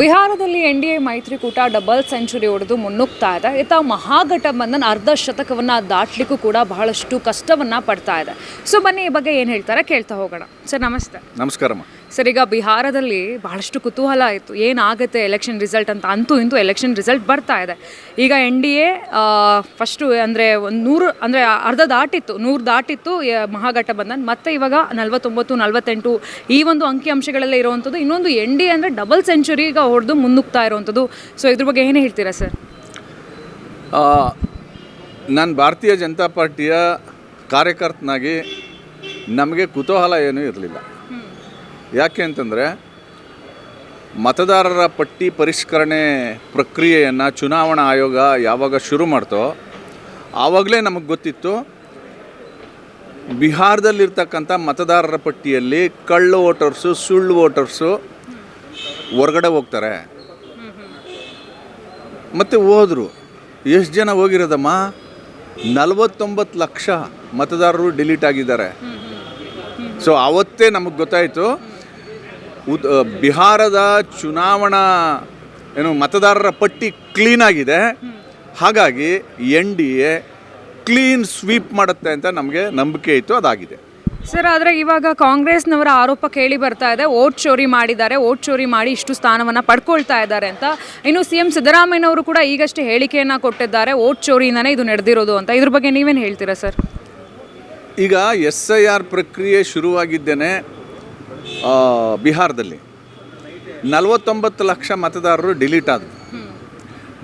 ಬಿಹಾರದಲ್ಲಿ N D A ಮೈತ್ರಿಕೂಟ double century ಹೊಡೆದು ಮುನ್ನುಗ್ತಾ ಇದೆ. ಇತ್ತ ಮಹಾಗಠಬಂಧನ್ ಅರ್ಧ ಶತಕವನ್ನು ದಾಟ್ಲಿಕ್ಕೂ ಕೂಡ ಬಹಳಷ್ಟು ಕಷ್ಟವನ್ನು ಪಡ್ತಾ ಇದೆ. ಸೊ ಬನ್ನಿ ಈ ಬಗ್ಗೆ ಏನು ಹೇಳ್ತಾರೆ ಕೇಳ್ತಾ ಹೋಗೋಣ. ಸರ್, ನಮಸ್ತೆ. ನಮಸ್ಕಾರಮ್ಮ. ಸರ್, ಈಗ ಬಿಹಾರದಲ್ಲಿ ಬಹಳಷ್ಟು ಕುತೂಹಲ ಆಯಿತು. ಏನಾಗುತ್ತೆ ಎಲೆಕ್ಷನ್ ರಿಸಲ್ಟ್ ಅಂತ? ಅಂತೂ ಇಂತೂ ಎಲೆಕ್ಷನ್ ರಿಸಲ್ಟ್ ಬರ್ತಾ ಇದೆ. ಈಗ ಎನ್ ಡಿ ಎ ಫಸ್ಟು ಅಂದರೆ ಒಂದು ನೂರು, ಅಂದರೆ ಅರ್ಧ ದಾಟಿತ್ತು. ನೂರು ದಾಟಿತ್ತು ಮಹಾಗಠಬಂಧನ್. ಮತ್ತೆ ಇವಾಗ ನಲವತ್ತೊಂಬತ್ತು, ನಲವತ್ತೆಂಟು ಈ ಒಂದು ಅಂಕಿಅಂಶಗಳಲ್ಲೇ ಇರುವಂಥದ್ದು. ಇನ್ನೊಂದು ಎನ್ ಡಿ ಎ ಅಂದರೆ ಡಬಲ್ ಸೆಂಚುರಿ ಈಗ ಹೊಡೆದು ಮುನ್ನುಗ್ತಾ ಇರುವಂಥದ್ದು. ಸೊ ಇದ್ರ ಬಗ್ಗೆ ಏನು ಹೇಳ್ತೀರಾ ಸರ್? ನಾನು ಭಾರತೀಯ ಜನತಾ ಪಾರ್ಟಿಯ ಕಾರ್ಯಕರ್ತನಾಗಿ ನಮಗೆ ಕುತೂಹಲ ಏನೂ ಇರಲಿಲ್ಲ. ಯಾಕೆ ಅಂತಂದರೆ ಮತದಾರರ ಪಟ್ಟಿ ಪರಿಷ್ಕರಣೆ ಪ್ರಕ್ರಿಯೆಯನ್ನು ಚುನಾವಣಾ ಆಯೋಗ ಯಾವಾಗ ಶುರು ಮಾಡ್ತೋ ಆವಾಗಲೇ ನಮಗೆ ಗೊತ್ತಿತ್ತು ಬಿಹಾರದಲ್ಲಿರ್ತಕ್ಕಂಥ ಮತದಾರರ ಪಟ್ಟಿಯಲ್ಲಿ ಕಳ್ಳು ವೋಟರ್ಸು ಸುಳ್ಳು ವೋಟರ್ಸು ಹೊರಗಡೆ ಹೋಗ್ತಾರೆ. ಮತ್ತು ಹೋದರು. ಎಷ್ಟು ಜನ ಹೋಗಿರೋದಮ್ಮ? ನಲವತ್ತೊಂಬತ್ತು ಲಕ್ಷ ಮತದಾರರು ಡಿಲೀಟ್ ಆಗಿದ್ದಾರೆ. ಸೊ ಅವತ್ತೇ ನಮಗೆ ಗೊತ್ತಾಯಿತು ಉದ್ ಬಿಹಾರದ ಚುನಾವಣಾ ಏನು ಮತದಾರರ ಪಟ್ಟಿ ಕ್ಲೀನ್ ಆಗಿದೆ. ಹಾಗಾಗಿ N D A clean sweep ಮಾಡುತ್ತೆ ಅಂತ ನಮಗೆ ನಂಬಿಕೆ ಇತ್ತು ಅದಾಗಿದೆ. ಸರ್ ಆದರೆ ಇವಾಗ ಕಾಂಗ್ರೆಸ್ನವರ ಆರೋಪ ಕೇಳಿ ಬರ್ತಾ ಇದೆ. ಓಟ್ ಚೋರಿ ಮಾಡಿದ್ದಾರೆ. ಓಟ್ ಚೋರಿ ಮಾಡಿ ಇಷ್ಟು ಸ್ಥಾನವನ್ನು ಪಡ್ಕೊಳ್ತಾ ಇದ್ದಾರೆ ಅಂತ. ಇನ್ನು ಸಿ ಎಂ ಸಿದ್ದರಾಮಯ್ಯನವರು ಕೂಡ ಈಗಷ್ಟೇ ಹೇಳಿಕೆಯನ್ನು ಕೊಟ್ಟಿದ್ದಾರೆ. ಓಟ್ ಚೋರಿಯಿಂದನೇ ಇದು ನಡೆದಿರೋದು ಅಂತ. ಇದ್ರ ಬಗ್ಗೆ ನೀವೇನು ಹೇಳ್ತೀರಾ ಸರ್? ಈಗ ಎಸ್ ಐ ಆರ್ ಪ್ರಕ್ರಿಯೆ ಶುರುವಾಗಿದ್ದೇನೆ. ಬಿಹಾರದಲ್ಲಿ ನಲವತ್ತೊಂಬತ್ತು ಲಕ್ಷ ಮತದಾರರು ಡಿಲೀಟ್ ಆದರು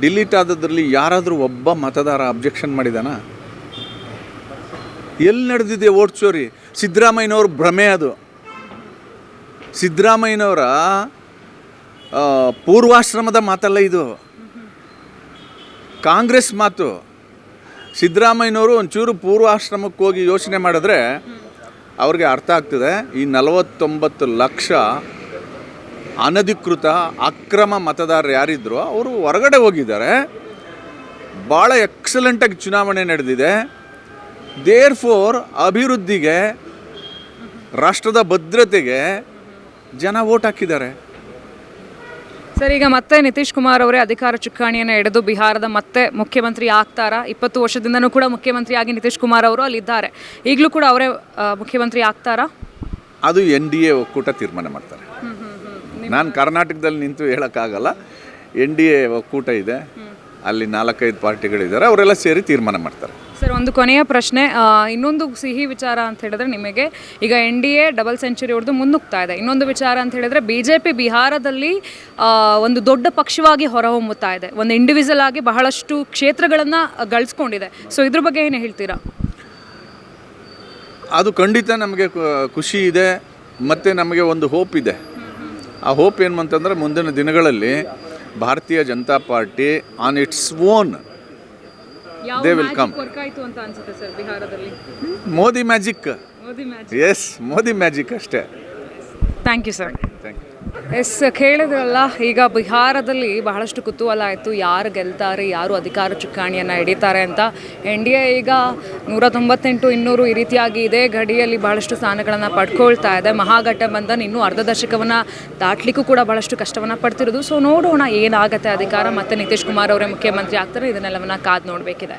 ಡಿಲೀಟ್ ಆದದ್ರಲ್ಲಿ ಯಾರಾದರೂ ಒಬ್ಬ ಮತದಾರ ಅಬ್ಜೆಕ್ಷನ್ ಮಾಡಿದಾನ? ಎಲ್ಲಿ ನಡೆದಿದೆ ಓಟ್ ಚೋರಿ? ಸಿದ್ದರಾಮಯ್ಯನವ್ರ ಭ್ರಮೆ ಅದು. ಸಿದ್ದರಾಮಯ್ಯನವರ ಪೂರ್ವಾಶ್ರಮದ ಮಾತಲ್ಲ ಇದು. ಕಾಂಗ್ರೆಸ್ ಮಾತು. ಸಿದ್ದರಾಮಯ್ಯನವರು ಒಂಚೂರು ಪೂರ್ವಾಶ್ರಮಕ್ಕೆ ಹೋಗಿ ಯೋಚನೆ ಮಾಡಿದ್ರೆ ಅವ್ರಿಗೆ ಅರ್ಥ ಆಗ್ತದೆ, ಈ ನಲವತ್ತೊಂಬತ್ತು ಲಕ್ಷ ಅನಧಿಕೃತ ಅಕ್ರಮ ಮತದಾರರು ಯಾರಿದ್ರು ಅವರು ಹೊರಗಡೆ ಹೋಗಿದ್ದಾರೆ. ಭಾಳ ಎಕ್ಸಲೆಂಟಾಗಿ ಚುನಾವಣೆ ನಡೆದಿದೆ. ದೇರ್ ಫೋರ್ ಅಭಿವೃದ್ಧಿಗೆ, ರಾಷ್ಟ್ರದ ಭದ್ರತೆಗೆ ಜನ ವೋಟ್ ಹಾಕಿದ್ದಾರೆ. ಸರ್ ಈಗ ಮತ್ತೆ ನಿತೀಶ್ ಕುಮಾರ್ ಅವರೇ ಅಧಿಕಾರ ಚುಕ್ಕಾಣಿಯನ್ನು ಹಿಡಿದು ಬಿಹಾರದ ಮತ್ತೆ ಮುಖ್ಯಮಂತ್ರಿ ಆಗ್ತಾರಾ? ಇಪ್ಪತ್ತು ವರ್ಷದಿಂದನೂ ಕೂಡ ಮುಖ್ಯಮಂತ್ರಿ ಆಗಿ ನಿತೀಶ್ ಕುಮಾರ್ ಅವರು ಅಲ್ಲಿದ್ದಾರೆ. ಈಗಲೂ ಕೂಡ ಅವರೇ ಮುಖ್ಯಮಂತ್ರಿ ಆಗ್ತಾರಾ? ಅದು ಎನ್ ಡಿ ಎ ಒಕ್ಕೂಟ ತೀರ್ಮಾನ ಮಾಡ್ತಾರೆ. ನಾನು ಕರ್ನಾಟಕದಲ್ಲಿ ನಿಂತು ಹೇಳೋಕ್ಕಾಗಲ್ಲ. ಎನ್ ಡಿ ಎ ಒಕ್ಕೂಟ ಇದೆ. ಅಲ್ಲಿ ನಾಲ್ಕೈದು ಪಾರ್ಟಿಗಳಿದ್ದಾರೆ ಅವರೆಲ್ಲ ಸೇರಿ ತೀರ್ಮಾನ ಮಾಡ್ತಾರೆ. ಸರ್ ಒಂದು ಕೊನೆಯ ಪ್ರಶ್ನೆ ಆ, ಇನ್ನೊಂದು ಸಿಹಿ ವಿಚಾರ ಅಂತ ಹೇಳಿದ್ರೆ ನಿಮಗೆ ಈಗ N D A double century ಹೊಡೆದು ಮುನ್ನುಗ್ತಾ ಇದೆ. ಇನ್ನೊಂದು ವಿಚಾರ ಅಂತ ಹೇಳಿದ್ರೆ ಬಿ ಜೆ ಪಿ ಬಿಹಾರದಲ್ಲಿ ಆ, ಒಂದು ದೊಡ್ಡ ಪಕ್ಷವಾಗಿ ಹೊರಹೊಮ್ಮುತ್ತಾ ಇದೆ. ಒಂದು ಇಂಡಿವಿಜುವಲ್ ಆಗಿ ಬಹಳಷ್ಟು ಕ್ಷೇತ್ರಗಳನ್ನು ಗಳಿಸ್ಕೊಂಡಿದೆ. ಸೊ ಇದ್ರ ಬಗ್ಗೆ ಏನು ಹೇಳ್ತೀರಾ? ಅದು ಖಂಡಿತ ನಮಗೆ ಕು- ಖುಷಿ ಇದೆ ಮತ್ತು ನಮಗೆ ಒಂದು ಹೋಪ್ ಇದೆ. ಆ ಹೋಪ್ ಏನು ಅಂತಂದರೆ ಮುಂದಿನ ದಿನಗಳಲ್ಲಿ Bharatiya Janata party on its own they will come Modi magic yes Modi magic ಅಷ್ಟೇ. ಥ್ಯಾಂಕ್ ಯು ಸರ್ ಎಸ್, ಕೇಳಿದ್ರಲ್ಲ, ಈಗ ಬಿಹಾರದಲ್ಲಿ ಬಹಳಷ್ಟು ಕುತೂಹಲ ಆಯಿತು. ಯಾರು ಗೆಲ್ತಾರೆ, ಯಾರು ಅಧಿಕಾರ ಚುಕ್ಕಾಣಿಯನ್ನು ಹಿಡಿತಾರೆ ಅಂತ. ಎನ್ ಡಿ ಎ ಈಗ ನೂರ ತೊಂಬತ್ತೆಂಟು ಇನ್ನೂರು ಈ ರೀತಿಯಾಗಿ ಇದೇ ಗಡಿಯಲ್ಲಿ ಬಹಳಷ್ಟು ಸ್ಥಾನಗಳನ್ನು ಪಡ್ಕೊಳ್ತಾ ಇದೆ. ಮಹಾಗಠಬಂಧನ್ ಇನ್ನೂ ಅರ್ಧ ದಶಕವನ್ನು ದಾಟ್ಲಿಕ್ಕೂ ಕೂಡ ಬಹಳಷ್ಟು ಕಷ್ಟವನ್ನು ಪಡ್ತಿರೋದು. ಸೊ ನೋಡೋಣ ಏನಾಗುತ್ತೆ ಅಧಿಕಾರ. ಮತ್ತು ನಿತೀಶ್ ಕುಮಾರ್ ಅವರೇ ಮುಖ್ಯಮಂತ್ರಿ ಆಗ್ತಾರೆ. ಇದನ್ನೆಲ್ಲವನ್ನು ಕಾದು ನೋಡಬೇಕಿದೆ.